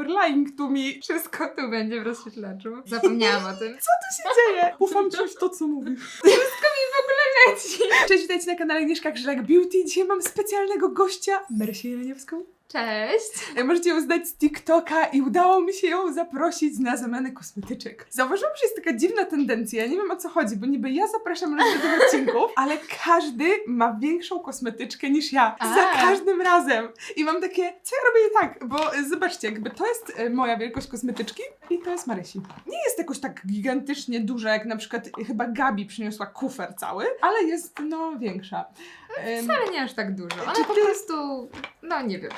You're lying to me. Wszystko tu będzie w rozświetlaczu. Zapomniałam o tym. Co się dzieje? Ufam ci w to, co mówisz. Leci. Cześć, witajcie na kanale Agnieszka Grzelak Beauty. Dzisiaj mam specjalnego gościa, Mersię Jeleniewską. Cześć. Możecie ją znać z TikToka i udało mi się ją zaprosić na zamianę kosmetyczek. Zauważyłam, że jest taka dziwna tendencja, ja nie wiem o co chodzi, bo niby ja zapraszam ludzi do tych odcinków, ale każdy ma większą kosmetyczkę niż ja. Za A. każdym razem. I mam takie, co ja robię nie tak? Bo e, zobaczcie, jakby to jest e, moja wielkość kosmetyczki i to jest Marysi. Nie jest jakoś tak gigantycznie duża, jak na przykład e, chyba Gabi przyniosła kufer cały, ale jest no większa. Wcale nie aż tak dużo. Ona Czy po ty- prostu, no nie wiem.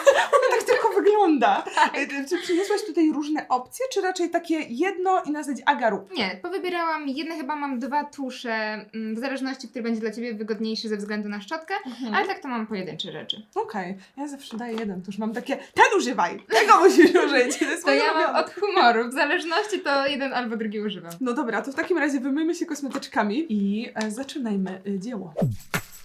tak tylko wygląda. E, Czy przyniosłaś tutaj różne opcje, czy raczej takie jedno i na zasadzie agaru? Nie, powybierałam jedne, chyba mam dwa tusze, mm, w zależności, który będzie dla Ciebie wygodniejszy ze względu na szczotkę, ale tak to mam pojedyncze rzeczy. Okej, ja zawsze daję jeden, już mam takie, ten używaj, tego musisz użyć. To, To ja mam od humoru, w zależności to jeden albo drugi używam. No dobra, to w takim razie wymyjmy się kosmetyczkami i e, zaczynajmy e, dzieło.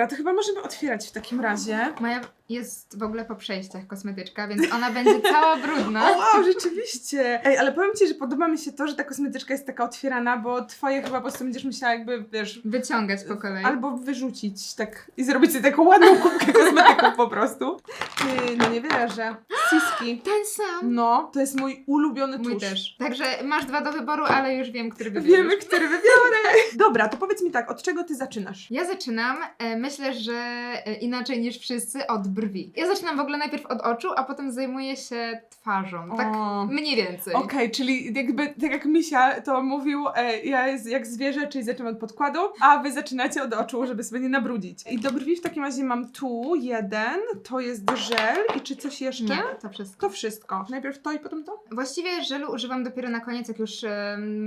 dobra, to chyba możemy otwierać w takim razie. Moja jest w ogóle po przejściach kosmetyczka, więc ona będzie cała O brudna. wow, rzeczywiście! Ej, ale powiem Ci, że podoba mi się to, że ta kosmetyczka jest taka otwierana, bo Twoje chyba po prostu będziesz musiała jakby, wiesz, Wyciągać po kolei. Albo wyrzucić tak i zrobić sobie taką ładną kubkę kosmetyków po prostu. Ty, no nie wierzę. Siski. Ten sam. No, to jest mój ulubiony tusz. Mój też. Także masz dwa do wyboru, ale już wiem, który wybierzesz. Wiemy, który wybiorę. Dobra, to powiedz mi tak, od czego ty zaczynasz? Ja zaczynam, e, myślę, że e, inaczej niż wszyscy, od brwi. Ja zaczynam w ogóle najpierw od oczu, a potem zajmuję się twarzą. Tak O. mniej więcej. Okej, czyli jakby tak jak Misia to mówił, e, ja jest jak zwierzę, czyli zaczynam od podkładu, a wy zaczynacie od oczu, żeby sobie nie nabrudzić. I do brwi w takim razie mam tu jeden, to jest żel i czy coś jeszcze? Nie, to wszystko. To wszystko. Najpierw to i potem to? Właściwie żelu używam dopiero na koniec, jak już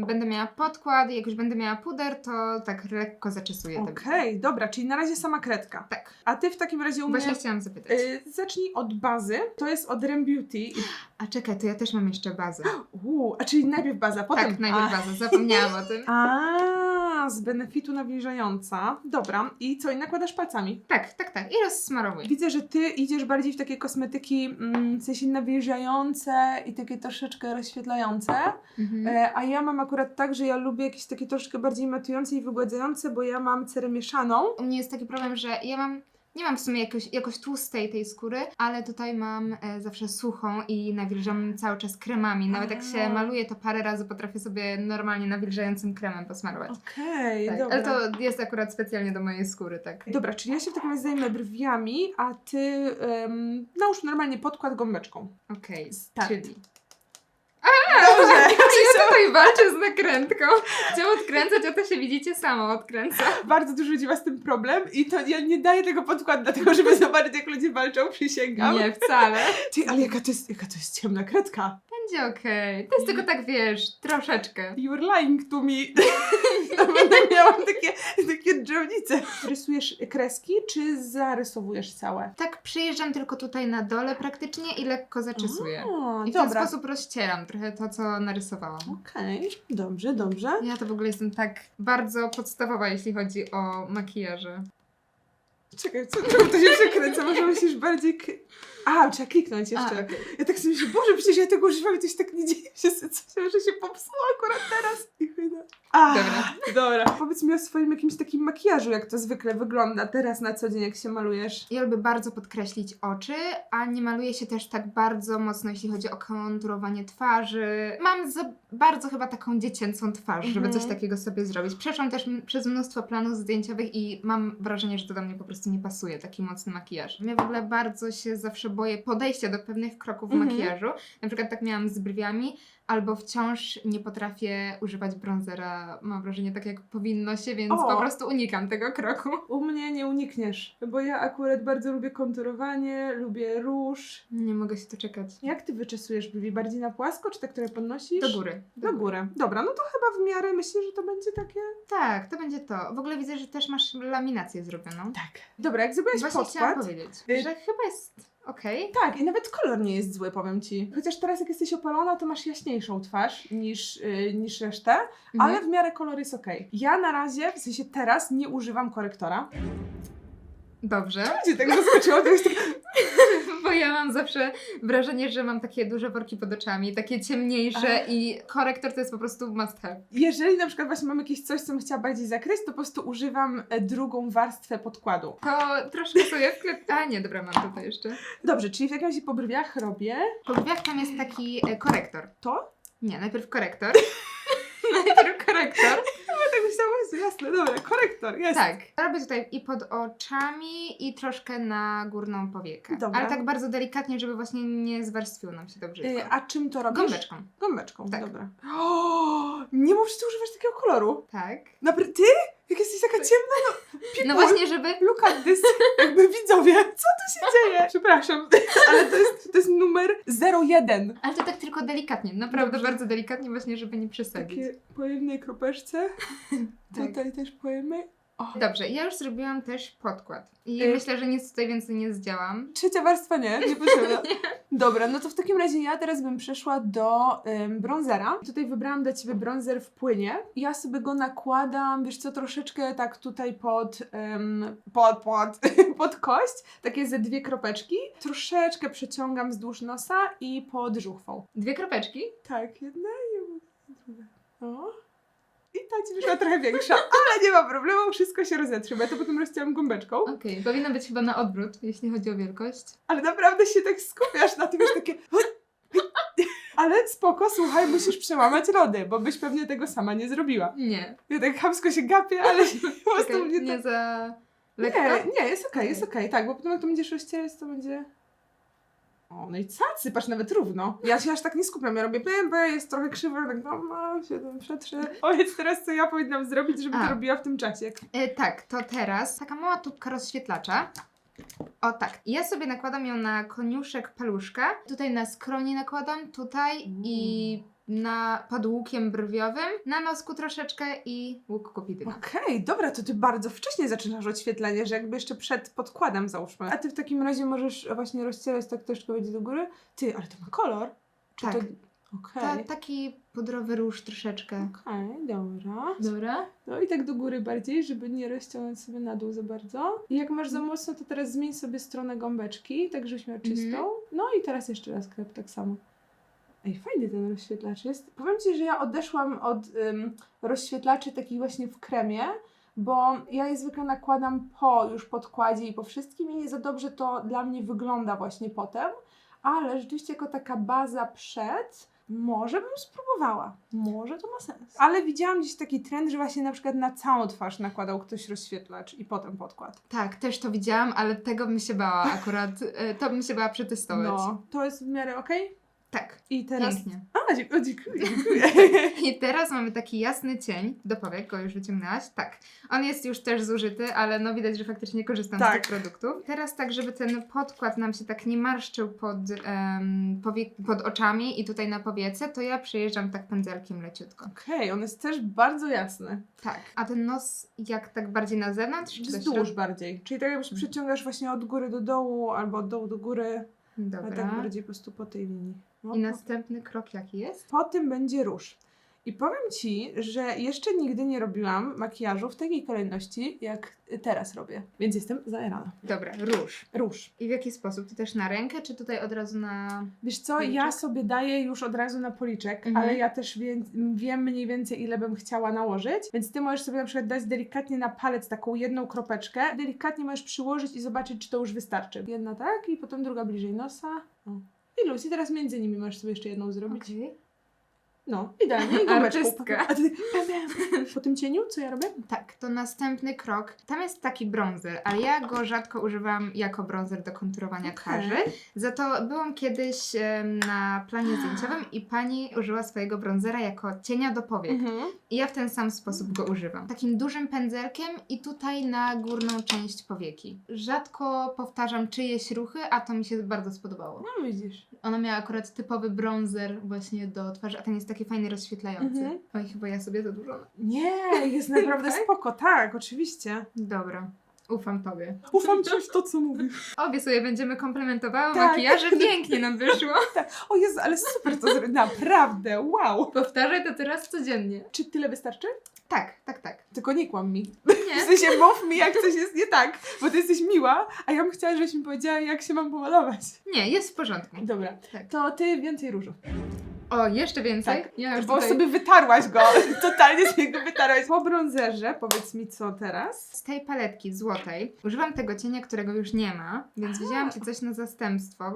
będę miała podkład, jak już będę miała puder, to tak lekko zaczesuję Okej, dobra, czyli na razie sama kredka. Tak. A ty w takim razie u mnie... Właśnie chciałam zapytać. Y, zacznij od bazy. To jest od Rem Beauty. A czekaj, to ja też mam jeszcze bazę. Uuu, a czyli najpierw baza, potem. Tak, najpierw a. bazę, zapomniałam o tym. A, z benefitu nawilżająca. Dobra, i co? I nakładasz palcami. Tak, tak, tak. I rozsmarowuj. Widzę, że ty idziesz bardziej w takie kosmetyki, mm, w sensie nawilżające i takie troszeczkę rozświetlające. Mhm. E, a ja mam akurat tak, że ja lubię jakieś takie troszkę bardziej matujące i wygładzające, bo ja mam cerę mieszaną. U mnie jest taki problem, że ja mam. Nie mam w sumie jakoś, jakoś tłustej tej skóry, ale tutaj mam e, zawsze suchą i nawilżam cały czas kremami. Nawet jak się maluję, to parę razy potrafię sobie normalnie nawilżającym kremem posmarować. Okej, Tak, dobra. ale to jest akurat specjalnie do mojej skóry, tak. Dobra, czyli ja się w takim razie zajmę brwiami, a ty um, nałóż normalnie podkład gąbeczką. Okej, Tak. czyli. Dobrze. Ja tutaj walczę z nakrętką. Chciałam odkręcać, a to się widzicie sama odkręca. Bardzo dużo ludzi ma z tym problem i to ja nie daję tego podkładu dlatego, żeby zobaczyć jak ludzie walczą, przysięgam. Nie, wcale. Ty, ale jaka to jest, jaka to jest ciemna kredka. Będzie okej. To jest tylko tak, wiesz, troszeczkę. You're lying to me. to będę miała takie, takie dżownice. Rysujesz kreski, czy zarysowujesz całe? Tak przyjeżdżam tylko tutaj na dole praktycznie i lekko zaczesuję. O, I w ten dobra. sposób rozcieram trochę to, co narysowałam. Okej, dobrze, dobrze. Ja to w ogóle jestem tak bardzo podstawowa, jeśli chodzi o makijaże. Czekaj, co, czemu to się przekręca? Może musisz bardziej... K- A, trzeba kliknąć A, jeszcze. okej. Ja tak sobie myślę, Boże, przecież ja tego używam i to się tak nie dzieje. Się, coś, że się popsuło akurat teraz. I chyba... A, Dobra. dobra. Powiedz mi o swoim jakimś takim makijażu, jak to zwykle wygląda teraz na co dzień, jak się malujesz. Ja lubię bardzo podkreślić oczy, a nie maluję się też tak bardzo mocno, jeśli chodzi o konturowanie twarzy. Mam za bardzo chyba taką dziecięcą twarz, żeby Mhm. coś takiego sobie zrobić. Przeszłam też przez mnóstwo planów zdjęciowych i mam wrażenie, że to do mnie po prostu nie pasuje, taki mocny makijaż. Ja w ogóle bardzo się zawsze boję podejścia do pewnych kroków w Mhm. makijażu. Na przykład tak miałam z brwiami, albo wciąż nie potrafię używać bronzera, mam wrażenie, tak jak powinno się, więc O. po prostu unikam tego kroku. U mnie nie unikniesz, bo ja akurat bardzo lubię konturowanie, lubię róż. Nie mogę się doczekać. Jak ty wyczesujesz brwi? Bardziej na płasko, czy te, które podnosisz? Do góry. Do góry. Dobra, no to chyba w miarę myślę, że to będzie takie... Tak, to będzie to. W ogóle widzę, że też masz laminację zrobioną. Tak. Dobra, jak zrobiłeś Właśnie chciałam podkład... powiedzieć, Y- że chyba jest Okej. Tak, i nawet kolor nie jest zły, powiem ci. Chociaż teraz jak jesteś opalona, to masz jaśniejszą twarz niż, yy, niż resztę, ale Mhm. w miarę kolor jest okej. Ja na razie, w sensie teraz, nie używam korektora. Dobrze. Gdzie tego zaskoczyło? To jest tak... Bo ja mam zawsze wrażenie, że mam takie duże worki pod oczami, takie ciemniejsze A. i korektor to jest po prostu must have. Jeżeli na przykład właśnie mam jakieś coś, co bym chciała bardziej zakryć, to po prostu używam e, drugą warstwę podkładu. To troszkę sobie wklep... A nie, dobra, mam tutaj jeszcze. Dobrze, czyli w jakimś po brwiach robię Po drzwiach tam jest taki e, korektor. to. Nie, najpierw korektor. najpierw korektor. Myślałam, jest jasne, dobra, korektor, jest. Tak. Robię tutaj i pod oczami, i troszkę na górną powiekę. Dobra. Ale tak bardzo delikatnie, żeby właśnie nie zwarstwiło nam się brzydko. Y, A czym to robisz? Gąbeczką. Gąbeczką, Tak. dobra. O, nie ty używać takiego koloru. Tak. Naprawdę, ty? Jak jesteś taka ciemna, no people, No właśnie, żeby... look at this, jakby widzowie, co tu się dzieje? Przepraszam, ale to jest, to jest numer 01. Ale to tak tylko delikatnie, naprawdę Dobrze. bardzo delikatnie właśnie, żeby nie przesadzić. Takie po jednej kropeczce, Tak. tutaj też po jednej. O. Dobrze, ja już zrobiłam też podkład. I Y- myślę, że nic tutaj więcej nie zdziałam. Trzecia warstwa nie, nie potrzebna. Dobra, no to w takim razie ja teraz bym przeszła do ym, bronzera. Tutaj wybrałam dla Ciebie bronzer w płynie. Ja sobie go nakładam, wiesz co, troszeczkę tak tutaj pod, ym, pod, pod, pod kość. Takie ze dwie kropeczki. Troszeczkę przeciągam wzdłuż nosa i pod żuchwą. Dwie kropeczki. Tak, jedna i druga. O. Ta Ci wyszła trochę większa, ale nie ma problemu, wszystko się rozetrze, bo ja to potem rozciąłam gąbeczką. Okej, powinno być chyba na odwrót, jeśli chodzi o wielkość. Ale naprawdę się tak skupiasz na tym, wiesz, takie... Ale spoko, słuchaj, musisz przełamać lody, bo byś pewnie tego sama nie zrobiła. Nie. Ja tak chamsko się gapię, ale po prostu Czekaj, mnie nie to... za lekko? Nie, nie, jest okej, jest Okej. okej, tak, bo potem jak to będziesz rozcierać, to będzie... O, no i cacy, patrz, nawet równo. Ja się aż tak nie skupiam, ja robię pępę, jest trochę krzywo, tak no, no, się tam przetrze. Powiedz teraz, co ja powinnam zrobić, żeby A. to robiła w tym czasie. E, tak, to teraz taka mała tubka rozświetlacza. O tak, ja sobie nakładam ją na koniuszek paluszka. Tutaj na skronie nakładam, tutaj i na pod łukiem brwiowym, na nosku troszeczkę i łuk kupidyna. Okej, dobra, to ty bardzo wcześnie zaczynasz odświetlenie, że jakby jeszcze przed podkładem załóżmy. A ty w takim razie możesz właśnie rozcierać tak troszkę będzie do góry. Ty, ale to ma kolor? Czy Tak. to... Ta, Okej. taki pudrowy róż troszeczkę. Okej, dobra. Dobra. No i tak do góry bardziej, żeby nie rozciągnąć sobie na dół za bardzo. I jak masz Mhm. za mocno, to teraz zmień sobie stronę gąbeczki, tak żebyś miała czystą. Mhm. No i teraz jeszcze raz klep tak samo. Ej, fajny ten rozświetlacz jest. Powiem Ci, że ja odeszłam od ym, rozświetlaczy takich właśnie w kremie, bo ja je zwykle nakładam po już podkładzie i po wszystkim i nie za dobrze to dla mnie wygląda właśnie potem, ale rzeczywiście jako taka baza przed, może bym spróbowała. Może to ma sens. Ale widziałam gdzieś taki trend, że właśnie na przykład na całą twarz nakładał ktoś rozświetlacz i potem podkład. Tak, też to widziałam, ale tego bym się bała akurat. e, To bym się bała przetestować. No, to jest w miarę okej? Tak, I teraz... pięknie. A, dziękuję, dziękuję. dziękuję. I teraz mamy taki jasny cień do powiek, go już wyciągnęłaś. Tak. On jest już też zużyty, ale no widać, że faktycznie korzystam Tak. z tych produktów. Teraz tak, żeby ten podkład nam się tak nie marszczył pod, powiek, pod oczami i tutaj na powiece, to ja przejeżdżam tak pędzelkiem leciutko. Okej, on jest też bardzo jasny. Tak. A ten nos jak tak bardziej na zewnątrz? Czy Wzdłuż bardziej. Czyli tak jakbyś przyciągasz właśnie od góry do dołu albo od dołu do góry, a Dobra. tak bardziej po prostu po tej linii. No, I po- następny krok jaki jest? Po tym będzie róż. I powiem Ci, że jeszcze nigdy nie robiłam makijażu w takiej kolejności, jak teraz robię. Więc jestem zajarana. Dobra, róż. Róż. I w jaki sposób? Ty też na rękę, czy tutaj od razu na... Wiesz co, Policzek? ja sobie daję już od razu na policzek, Mhm. ale ja też wie, wiem mniej więcej, ile bym chciała nałożyć, więc Ty możesz sobie na przykład dać delikatnie na palec taką jedną kropeczkę, delikatnie możesz przyłożyć i zobaczyć, czy to już wystarczy. Jedna tak i potem druga bliżej nosa. O. I luz. I teraz między nimi możesz sobie jeszcze jedną zrobić. Okej. No, idealnie. I. Artystka. A ty, po tym cieniu, co ja robię? Tak, to następny krok. Tam jest taki bronzer, ale ja go rzadko używam jako bronzer do konturowania twarzy. Za to byłam kiedyś em, na planie zdjęciowym i pani użyła swojego bronzera jako cienia do powiek. Mhm. I ja w ten sam sposób go używam. Takim dużym pędzelkiem i tutaj na górną część powieki. Rzadko powtarzam czyjeś ruchy, a to mi się bardzo spodobało. No widzisz. Ona miała akurat typowy bronzer właśnie do twarzy, a ten jest taki fajnie rozświetlający. Mhm. Oj, chyba ja sobie za dużo. Nie, jest naprawdę Tak? spoko, tak, oczywiście. Dobra. Ufam tobie. Ufam ci w to, co mówisz. Obie sobie będziemy komplementowały Tak. makijaże, pięknie nam wyszło. O Jezu, ale super to zrobić. Naprawdę, wow. Powtarzaj to teraz codziennie. Czy tyle wystarczy? Tak, tak, tak. Tylko nie kłam mi. W Nie. sensie mów mi, jak coś jest nie tak, bo ty jesteś miła, a ja bym chciała, żebyś mi powiedziała, jak się mam pomalować. Nie, jest w porządku. Dobra, Tak. to ty więcej różu. O, jeszcze więcej? Tak, Ja już Bo tutaj... sobie wytarłaś go, totalnie z niego wytarłaś. Po bronzerze, powiedz mi co teraz? Z tej paletki złotej używam tego cienia, którego już nie ma, więc Aha. wzięłam ci coś na zastępstwo.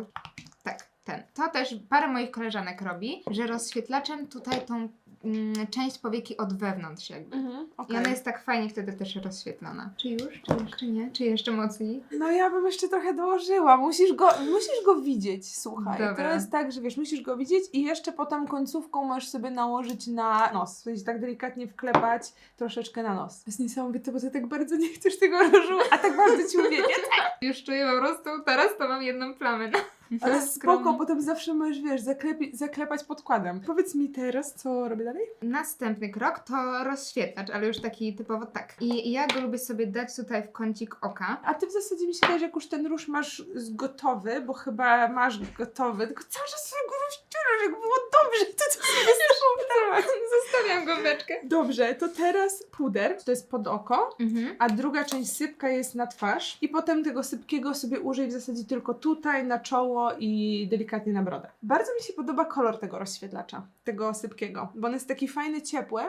Tak, ten. To też parę moich koleżanek robi, że rozświetlaczem tutaj tą mm, część powieki od wewnątrz jakby. Mhm, I ona jest tak fajnie wtedy też rozświetlona. Czy już? Czy jeszcze nie? Czy jeszcze mocniej? No ja bym jeszcze trochę dołożyła. Musisz go, musisz go widzieć, słuchaj. Dobra. To jest tak, że wiesz, musisz go widzieć i jeszcze potem końcówką możesz sobie nałożyć na nos. W sensie tak delikatnie wklepać troszeczkę na nos. To jest niesamowite, bo ty tak bardzo nie chcesz tego różu, a tak bardzo ci mówię, nie? Już czuję po prostu, teraz to mam jedną plamę. na- Ale na spoko, potem zawsze możesz, wiesz, zaklepi, zaklepać podkładem. Powiedz mi teraz, co robię dalej? Następny krok to rozświetlacz, ale już taki typowo tak. I ja go lubię sobie dać tutaj w kącik oka. A ty w zasadzie mi się wydaje, że jak już ten róż masz z- gotowy, bo chyba masz gotowy, tylko cały czas swojego różciurasz, jak było dobrze, to co sobie zapomniałaś. Zostawiam go beczkę. Dobrze, to teraz puder, to jest pod oko, Mhm. a druga część sypka jest na twarz i potem tego sypkiego sobie użyj w zasadzie tylko tutaj, na czoło i delikatnie na brodę. Bardzo mi się podoba kolor tego rozświetlacza, tego sypkiego, bo on jest taki fajny, ciepły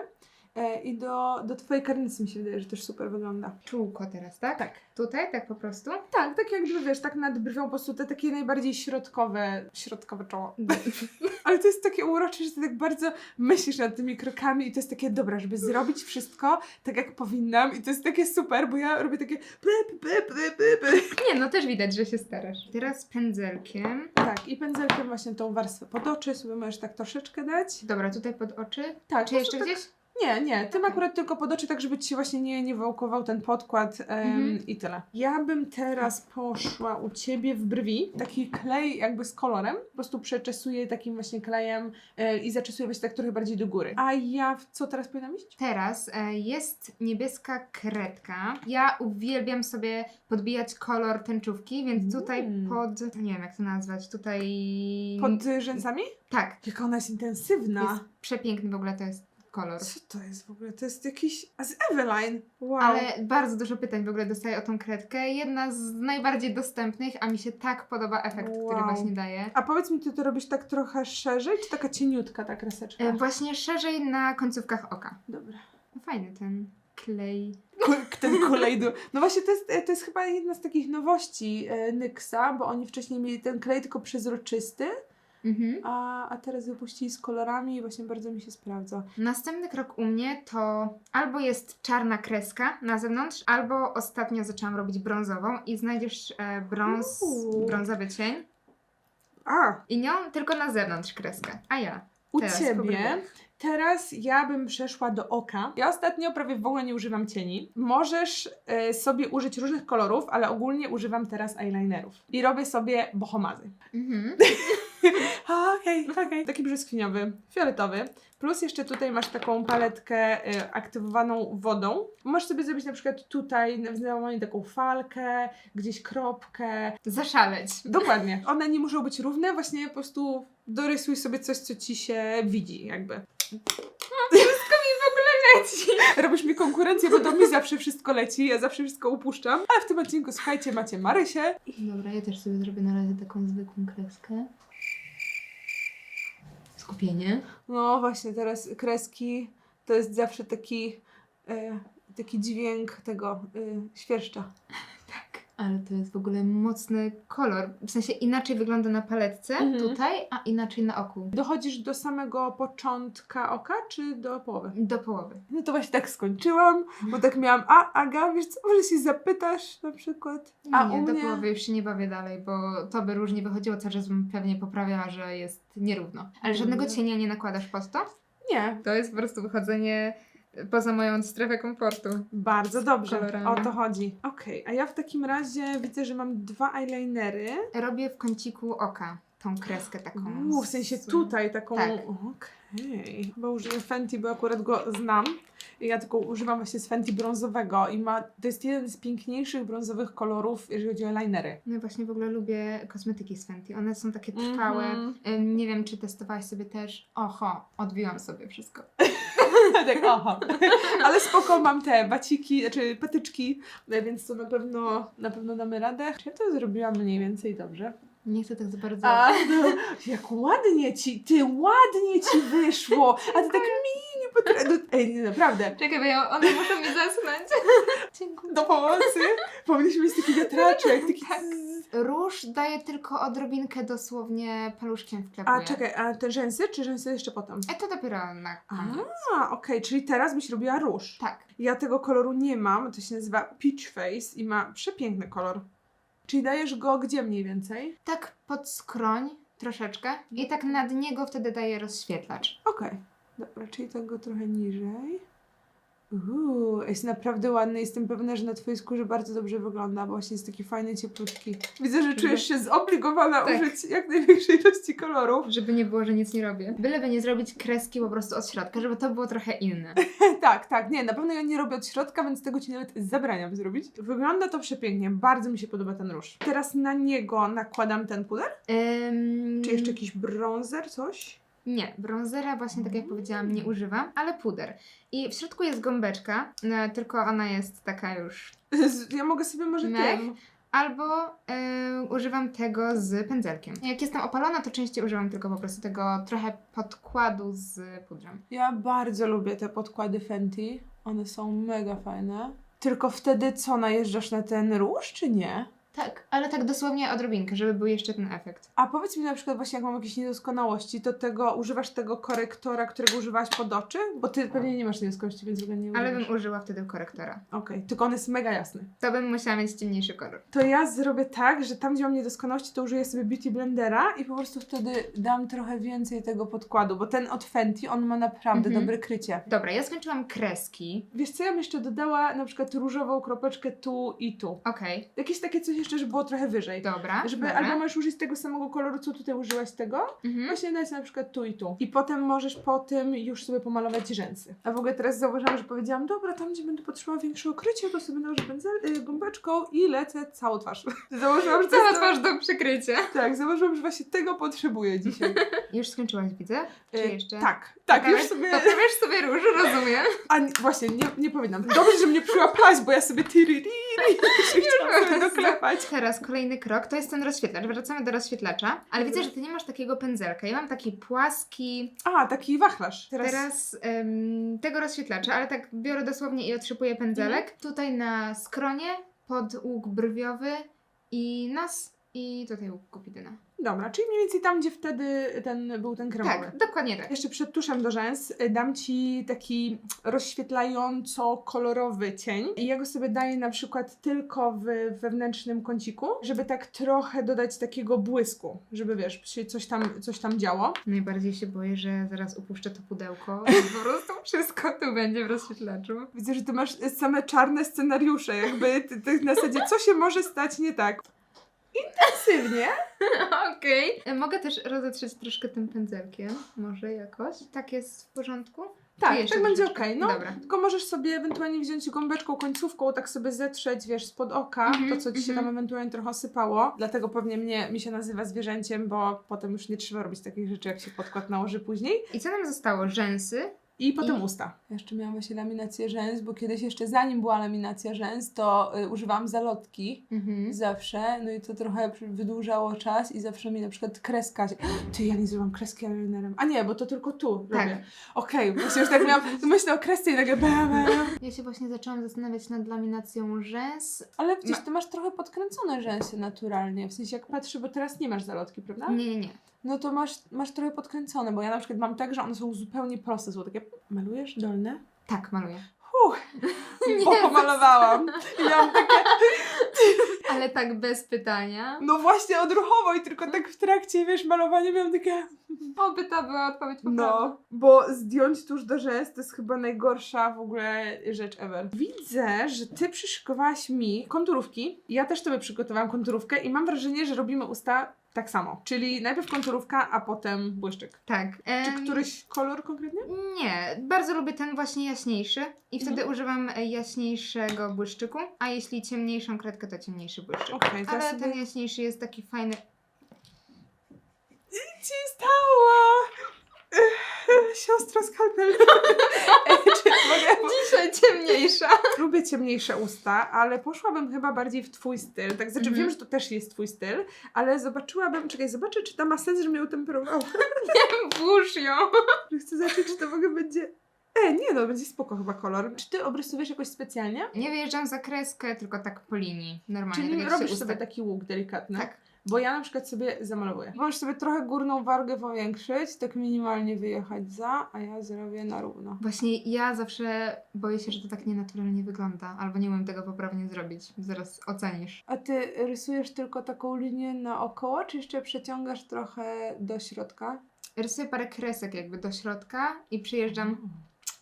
i do, do twojej karnicy mi się wydaje, że też super wygląda. Czółko teraz, tak? Tak. Tutaj, tak po prostu? Tak, tak jakby wiesz, tak nad brwią po prostu te takie najbardziej środkowe, środkowe czoło. Ale to jest takie urocze, że ty tak bardzo myślisz nad tymi krokami i to jest takie dobra, żeby zrobić wszystko tak jak powinnam i to jest takie super, bo ja robię takie py, py, py, py, py. Nie, no też widać, że się starasz. Teraz pędzelkiem. Tak, i pędzelkiem właśnie tą warstwę pod oczy sobie możesz tak troszeczkę dać. Dobra, tutaj pod oczy. Tak, Czy jeszcze prostu gdzieś? Nie, nie, tym Okej. akurat tylko pod oczy, tak żeby ci się właśnie nie, nie wałkował ten podkład em, Mhm. i tyle. Ja bym teraz poszła u ciebie w brwi, taki klej jakby z kolorem, po prostu przeczesuję takim właśnie klejem e, i zaczesuję właśnie tak trochę bardziej do góry. A ja w co teraz powinnam iść? Teraz e, jest niebieska kredka. Ja uwielbiam sobie podbijać kolor tęczówki, więc tutaj Mm. pod. Nie wiem jak to nazwać. Tutaj. Pod rzęsami? Tak. Jaka ona jest intensywna. Jest przepiękny w ogóle to jest kolor. Co to jest w ogóle? To jest jakiś... A z Eveline! Wow. Ale bardzo dużo pytań w ogóle dostaję o tą kredkę. Jedna z najbardziej dostępnych, a mi się tak podoba efekt, który Wow. właśnie daje. A powiedz mi, ty to robisz tak trochę szerzej, czy taka cieniutka ta kreseczka? E, Właśnie szerzej na końcówkach oka. Dobra. Fajny ten klej. Ten kolej do... No właśnie to jest, to jest chyba jedna z takich nowości e, Nyxa, bo oni wcześniej mieli ten klej tylko przezroczysty, Mhm. a, a teraz wypuścili z kolorami i właśnie bardzo mi się sprawdza. Następny krok u mnie to albo jest czarna kreska na zewnątrz, albo ostatnio zaczęłam robić brązową i znajdziesz e, brąz, Uuu. brązowy cień A, i nią tylko na zewnątrz kreskę. A ja. u Teraz ciebie teraz ja bym przeszła do oka. Ja ostatnio prawie w ogóle nie używam cieni. Możesz e, sobie użyć różnych kolorów, ale ogólnie używam teraz eyelinerów. I robię sobie bohomazy. Mhm. Okej, okej. Taki brzoskwiniowy, fioletowy. Plus jeszcze tutaj masz taką paletkę y, aktywowaną wodą. Możesz sobie zrobić na przykład tutaj na względzie taką falkę, gdzieś kropkę. Zaszaleć. Dokładnie. One nie muszą być równe, właśnie po prostu dorysuj sobie coś, co ci się widzi, jakby. Leci. Robisz mi konkurencję, bo do mnie zawsze wszystko leci, ja zawsze wszystko upuszczam. Ale w tym odcinku, słuchajcie, macie Marysię. Dobra, ja też sobie zrobię na razie taką zwykłą kreskę. Skupienie. No właśnie, teraz kreski to jest zawsze taki, e, taki dźwięk tego e, świerszcza. Ale to jest w ogóle mocny kolor. W sensie inaczej wygląda na paletce Mhm. tutaj, a inaczej na oku. Dochodzisz do samego początka oka, czy do połowy? Do połowy. No to właśnie tak skończyłam, bo tak miałam, a Aga, wiesz co, może się zapytasz na przykład? A nie, u do mnie... połowy już się nie bawię dalej, bo to by różnie wychodziło, cały czas bym pewnie poprawiała, że jest nierówno. Ale żadnego cienia nie nakładasz pod to? Nie, To jest po prostu wychodzenie poza moją strefę komfortu. bardzo dobrze, kolorami. o to chodzi. Okej, a ja w takim razie widzę, że mam dwa eyelinery. Robię w kąciku oka. tą kreskę taką. Uuu, w sensie tutaj taką... Tak. Okej. Bo użyję Fenty, bo akurat go znam. I Ja tylko używam właśnie z Fenty brązowego i ma... To jest jeden z piękniejszych brązowych kolorów, jeżeli chodzi o linery. No i właśnie w ogóle lubię kosmetyki z Fenty. One są takie trwałe. Mhm. Ym, Nie wiem, czy testowałaś sobie też. Oho, odbiłam sobie wszystko. tak, aha. Ale spoko, mam te baciki, znaczy patyczki, więc to na pewno, na pewno damy radę. Czy ja to zrobiłam mniej więcej dobrze? Nie chcę tak za bardzo. A, no, jak ładnie ci, ty ładnie ci wyszło, a ty tak mi nie potrafisz. Ej, nie, naprawdę. Czekaj, bo ja, one muszą mnie zasnąć. Dziękuję. Do pomocy. Powinniśmy mieć taki wiatraczek, taki... Tak. Róż daje tylko odrobinkę dosłownie paluszkiem wklepuję. A czekaj, a te rzęsy, czy rzęsy jeszcze potem? E to dopiero na koniec. A, okej, czyli teraz byś robiła róż. Tak. Ja tego koloru nie mam, to się nazywa Peach Face i ma przepiękny kolor. Czyli dajesz go gdzie mniej więcej? Tak pod skroń troszeczkę i tak nad niego wtedy daję rozświetlacz. Okej, dobra, czyli tak go trochę niżej. Uuu, jest naprawdę ładny. Jestem pewna, że na twojej skórze bardzo dobrze wygląda, bo właśnie jest taki fajny, cieplutki. Widzę, że czujesz się zobligowana Tak. użyć jak największej ilości kolorów. Żeby nie było, że nic nie robię. Byleby nie zrobić kreski po prostu od środka, żeby to było trochę inne. tak, tak, nie, na pewno ja nie robię od środka, więc tego ci nawet zabraniam zrobić. Wygląda to przepięknie, bardzo mi się podoba ten róż. Teraz na niego nakładam ten puder? Ym, Czy jeszcze jakiś bronzer, coś? Nie, bronzera właśnie tak jak powiedziałam nie używam, ale puder. I w środku jest gąbeczka, no, tylko ona jest taka już. Ja mogę sobie może Mech? Albo y, używam tego z pędzelkiem. Jak jestem opalona, to częściej używam tylko po prostu tego trochę podkładu z pudrem. Ja bardzo lubię te podkłady Fenty. One są mega fajne. Tylko wtedy co, najeżdżasz na ten róż, czy nie? Tak, ale tak dosłownie odrobinkę, żeby był jeszcze ten efekt. A powiedz mi na przykład właśnie, jak mam jakieś niedoskonałości, to tego używasz tego korektora, którego używałaś pod oczy? Bo ty pewnie nie masz niedoskonałości, więc ogóle nie Ale używasz. bym użyła wtedy korektora. Okej, tylko on jest mega jasny. To bym musiała mieć ciemniejszy kolor. To ja zrobię tak, że tam, gdzie mam niedoskonałości, to użyję sobie Beauty Blendera i po prostu wtedy dam trochę więcej tego podkładu, bo ten od Fenty, on ma naprawdę Mhm. dobre krycie. Dobra, ja skończyłam kreski. Wiesz co, ja bym jeszcze dodała na przykład różową kropeczkę tu i tu. Okej, Jakieś takie coś jeszcze, żeby było trochę wyżej. dobra. Żeby dobra. albo możesz użyć tego samego koloru, co tutaj użyłaś tego, Mhm. właśnie dać na przykład tu i tu. I potem możesz po tym już sobie pomalować rzęsy. A w ogóle teraz zauważyłam, że powiedziałam, dobra, tam gdzie będę potrzebowała większe okrycie, to sobie nałożę pędzel, y, gąbeczką i lecę całą twarz. Założyłam, że to Cała jest twarz do przykrycia. Tak, zauważyłam, że właśnie tego potrzebuję dzisiaj. Już skończyłaś, widzę? Czy Y, jeszcze? Tak, tak, już sobie... Poprawiasz sobie róż, rozumiem. A nie, właśnie, nie, nie powinnam. Dobrze, że mnie przyłapałaś, bo ja sobie chciałam doklepać. Teraz kolejny krok, to jest ten rozświetlacz. Wracamy do rozświetlacza, ale widzę, że ty nie masz takiego pędzelka. Ja mam taki płaski, A, taki wachlarz. Teraz, teraz em, tego rozświetlacza, ale tak biorę dosłownie i otrzypuję pędzelek. Mhm. Tutaj na skronie, pod łuk brwiowy i nos i tutaj łuk kupidyna. Dobra, czyli mniej więcej tam, gdzie wtedy ten był ten kremowy. Tak, dokładnie tak. Jeszcze przed tuszem do rzęs y, dam Ci taki rozświetlająco-kolorowy cień. I ja go sobie daję na przykład tylko w wewnętrznym kąciku, żeby tak trochę dodać takiego błysku, żeby wiesz, się coś tam, coś tam działo. Najbardziej się boję, że zaraz upuszczę to pudełko i po prostu wszystko tu będzie w rozświetlaczu. Widzę, że Ty masz same czarne scenariusze, jakby ty, ty na zasadzie, co się może stać nie tak. Intensywnie. Okej. E, Mogę też rozetrzeć troszkę tym pędzelkiem, może jakoś. Tak jest w porządku? Tak, jeszcze tak będzie okej. No, Dobra. tylko możesz sobie ewentualnie wziąć gąbeczką, końcówką, tak sobie zetrzeć, wiesz, spod oka, Mhm, to co ci się mhm. tam ewentualnie trochę osypało. Dlatego pewnie mnie, mi się nazywa zwierzęciem, bo potem już nie trzeba robić takich rzeczy, jak się podkład nałoży później. I co nam zostało? Rzęsy. I potem I- usta. Jeszcze miałam właśnie laminację rzęs, bo kiedyś jeszcze zanim była laminacja rzęs, to y, używałam zalotki. Mhm. Zawsze, no i to trochę przy- wydłużało czas i zawsze mi na przykład kreska. się- Ty, ja nie zrobiłam kreski eyelinerem. A nie, bo to tylko tu Tak. robię. Okej, właśnie już tak miałam, myślę o kresce i nagle bam. Ja się właśnie zaczęłam zastanawiać nad laminacją rzęs. Ale widzisz, ty masz trochę podkręcone rzęsy naturalnie. W sensie jak patrzę, bo teraz nie masz zalotki, prawda? Nie, nie, nie. No to masz, masz trochę podkręcone, bo ja na przykład mam tak, że one są zupełnie proste. Są takie, malujesz dolne? Tak, maluję. Huh, bo pomalowałam. I miałam takie, Ale tak bez pytania. no właśnie odruchowo i tylko tak w trakcie, wiesz, malowania miałam takie, Oby to była odpowiedź poprawna. no. Bo zdjąć tuż do rzęs to jest chyba najgorsza w ogóle rzecz ever. Widzę, że ty przyszykowałaś mi konturówki. Ja też tobie przygotowałam konturówkę i mam wrażenie, że robimy usta tak samo. Czyli najpierw konturówka, a potem błyszczyk. Tak. Czy em, któryś kolor konkretnie? Nie, bardzo lubię ten właśnie jaśniejszy i wtedy Mhm. używam e, jaśniejszego błyszczyku, a jeśli ciemniejszą kredkę, to ciemniejszy błyszczyk. Okej, ja Ale sobie... ten jaśniejszy jest taki fajny. ci stało? Siostra skalpel. Ej, Czy mogę... Dzisiaj ciemniejsza. Lubię ciemniejsze usta, ale poszłabym chyba bardziej w twój styl. Tak, znaczy Mhm. wiem, że to też jest twój styl, ale zobaczyłabym, czekaj, zobaczę, czy to ma sens, że mnie utemperowało. Włóż ją. Chcę zobaczyć, czy to w ogóle będzie... E, nie no, będzie spoko chyba kolor. Czy ty obrysujesz jakoś specjalnie? Nie wyjeżdżam za kreskę, tylko tak po linii. Normalnie, Czyli tak robisz się usta... sobie taki łuk delikatny? Tak. Bo ja na przykład sobie zamalowuję. Możesz sobie trochę górną wargę powiększyć, tak minimalnie wyjechać za, a ja zrobię na równo. Właśnie ja zawsze boję się, że to tak nienaturalnie wygląda, albo nie umiem tego poprawnie zrobić. Zaraz ocenisz. A ty rysujesz tylko taką linię naokoło, czy jeszcze przeciągasz trochę do środka? Rysuję parę kresek jakby do środka i przyjeżdżam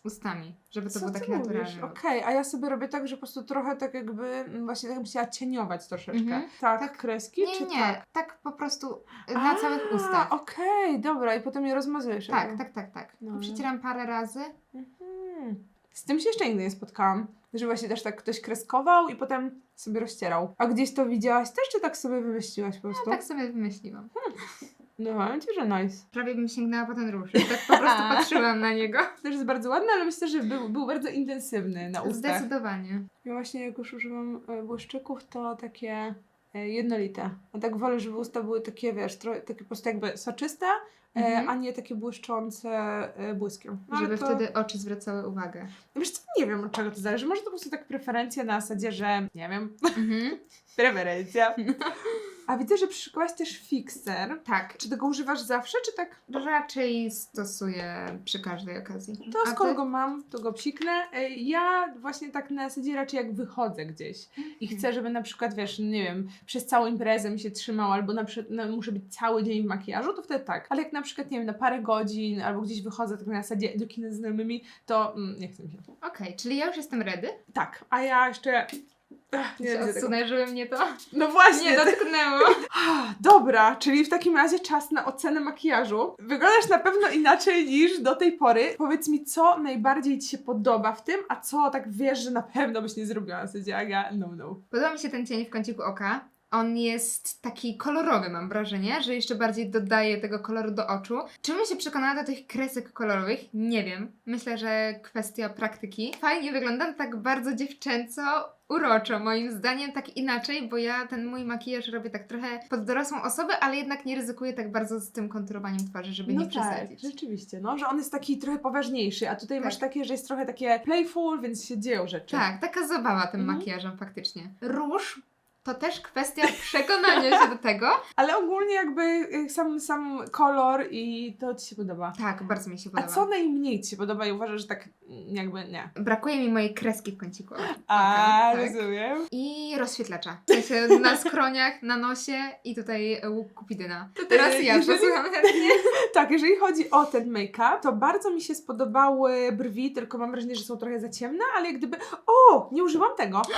ustami, żeby to Co był ty taki mówisz? naturalny. look. Okej, a ja sobie robię tak, że po prostu trochę tak jakby, mm, właśnie tak bym chciała cieniować troszeczkę. Mhm. Tak, Tak. kreski, Nie, czy nie, tak? tak po prostu y, na A, całych ustach. Okej, dobra, i potem je rozmazujesz. Tak, jakby. tak, tak, tak. No. Przycieram parę razy. Mhm. Z tym się jeszcze nigdy nie spotkałam. Że właśnie też tak ktoś kreskował i potem sobie rozcierał. A gdzieś to widziałaś też, czy tak sobie wymyśliłaś po prostu? No, tak sobie wymyśliłam. No, powiem ci, że nice. Prawie bym sięgnęła po ten róż. Tak po prostu patrzyłam na niego. Też jest bardzo ładny, ale myślę, że był, był bardzo intensywny na ustach. Zdecydowanie. Ja właśnie jak już używam e, błyszczyków, to takie e, jednolite. A tak wolę, żeby usta były takie, wiesz, trochę, takie po prostu jakby soczyste, e, Mhm. a nie takie błyszczące błyskiem. No, ale Żeby to, wtedy oczy zwracały uwagę. Wiesz co, nie wiem od czego to zależy. Może to po prostu tak preferencja na zasadzie, że nie wiem, Mhm. preferencja. A widzę, że przyszykołaś też fixer. Tak. Czy tego używasz zawsze, czy tak? Raczej stosuję przy każdej okazji. To A skoro ty? go mam, to go psiknę. E, Ja właśnie tak na zasadzie raczej jak wychodzę gdzieś i Mhm. chcę, żeby na przykład, wiesz, nie wiem, przez całą imprezę mi się trzymał, albo na przykład no, muszę być cały dzień w makijażu, to wtedy tak. Ale jak na przykład, nie wiem, na parę godzin, albo gdzieś wychodzę tak na zasadzie do kina z znajomymi, to mm, nie chcę mi się. Okej, czyli ja już jestem ready. Tak, a ja jeszcze... Ach, nie Nie widzę tego. mnie to No właśnie, nie dotknęło. Dobra, czyli w takim razie czas na ocenę makijażu. Wyglądasz na pewno inaczej niż do tej pory. Powiedz mi, co najbardziej Ci się podoba w tym, a co tak wiesz, że na pewno byś nie zrobiła na zasadzie Aga, no no. Podoba mi się ten cień w kąciku oka. On jest taki kolorowy, mam wrażenie, że jeszcze bardziej dodaje tego koloru do oczu. Czy bym się przekonała do tych kresek kolorowych? Nie wiem. Myślę, że kwestia praktyki. Fajnie wygląda, tak bardzo dziewczęco, uroczo moim zdaniem, tak inaczej, bo ja ten mój makijaż robię tak trochę pod dorosłą osobę, ale jednak nie ryzykuję tak bardzo z tym konturowaniem twarzy, żeby no nie przesadzić. Tak, rzeczywiście, no, że on jest taki trochę poważniejszy, a tutaj Tak. masz takie, że jest trochę takie playful, więc się dzieją rzeczy. Tak, taka zabawa tym Mhm. makijażem faktycznie. Róż to też kwestia przekonania się do tego. Ale ogólnie jakby y, sam, sam kolor i to Ci się podoba. Tak, bardzo mi się A podoba. co najmniej Ci się podoba i uważasz, że tak jakby nie? Brakuje mi mojej kreski w kąciku. A, tak. rozumiem. I rozświetlacza. W sensie na skroniach, na nosie i tutaj łuk kupidyna. To teraz Yy, ja jeżeli- posłucham chętnie. Tak, jeżeli chodzi o ten make-up, to bardzo mi się spodobały brwi, tylko mam wrażenie, że są trochę za ciemne, ale jak gdyby... O, nie użyłam tego!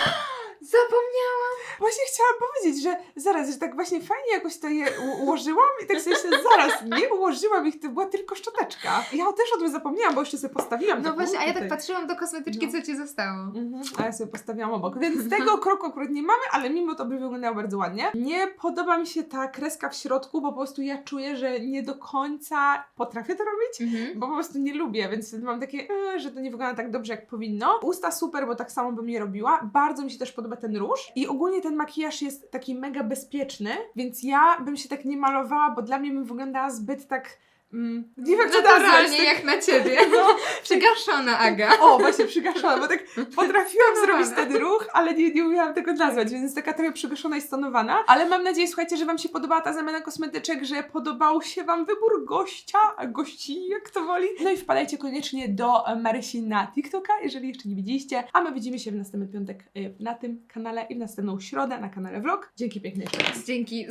Zapomniałam. Właśnie chciałam powiedzieć, że zaraz, że tak właśnie fajnie jakoś to je u- ułożyłam i tak sobie myślę, zaraz, nie ułożyłam ich, to była tylko szczoteczka. Ja też o tym zapomniałam, bo jeszcze sobie postawiłam. No taką właśnie, a ja tak tutaj. patrzyłam do kosmetyczki, No. co ci zostało. Mhm, a ja sobie postawiłam obok. Więc tego kroku akurat nie mamy, ale mimo to brwi wyglądają bardzo ładnie. Nie podoba mi się ta kreska w środku, bo po prostu ja czuję, że nie do końca potrafię to robić. Mhm. Bo po prostu nie lubię, więc wtedy mam takie, e, że to nie wygląda tak dobrze jak powinno. Usta super, bo tak samo bym je robiła. Bardzo mi się też podoba ten róż. I ogólnie ten makijaż jest taki mega bezpieczny, więc ja bym się tak nie malowała, bo dla mnie bym wyglądała zbyt tak. Mm, nie wiem, nazwać. Naturalnie Tak, jak na ciebie. no, Przygaszona Aga. o, właśnie przygaszona, bo tak potrafiłam zrobić ten ruch, ale nie, nie umiałam tego nazwać, więc jest taka trochę przygaszona i stonowana. Ale mam nadzieję, słuchajcie, że Wam się podobała ta zamiana kosmetyczek, że podobał się Wam wybór gościa, gości, jak to woli. No i wpadajcie koniecznie do Marysi na TikToka, jeżeli jeszcze nie widzieliście. A my widzimy się w następny piątek y, na tym kanale i w następną środę na kanale Vlog. Dzięki pięknie jeszcze raz. Dzięki.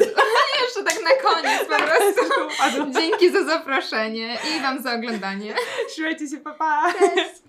Jeszcze tak na koniec po prostu. Upadłam. Dzięki za zaproszenie i Wam za oglądanie. Trzymajcie się, pa pa! Cześć.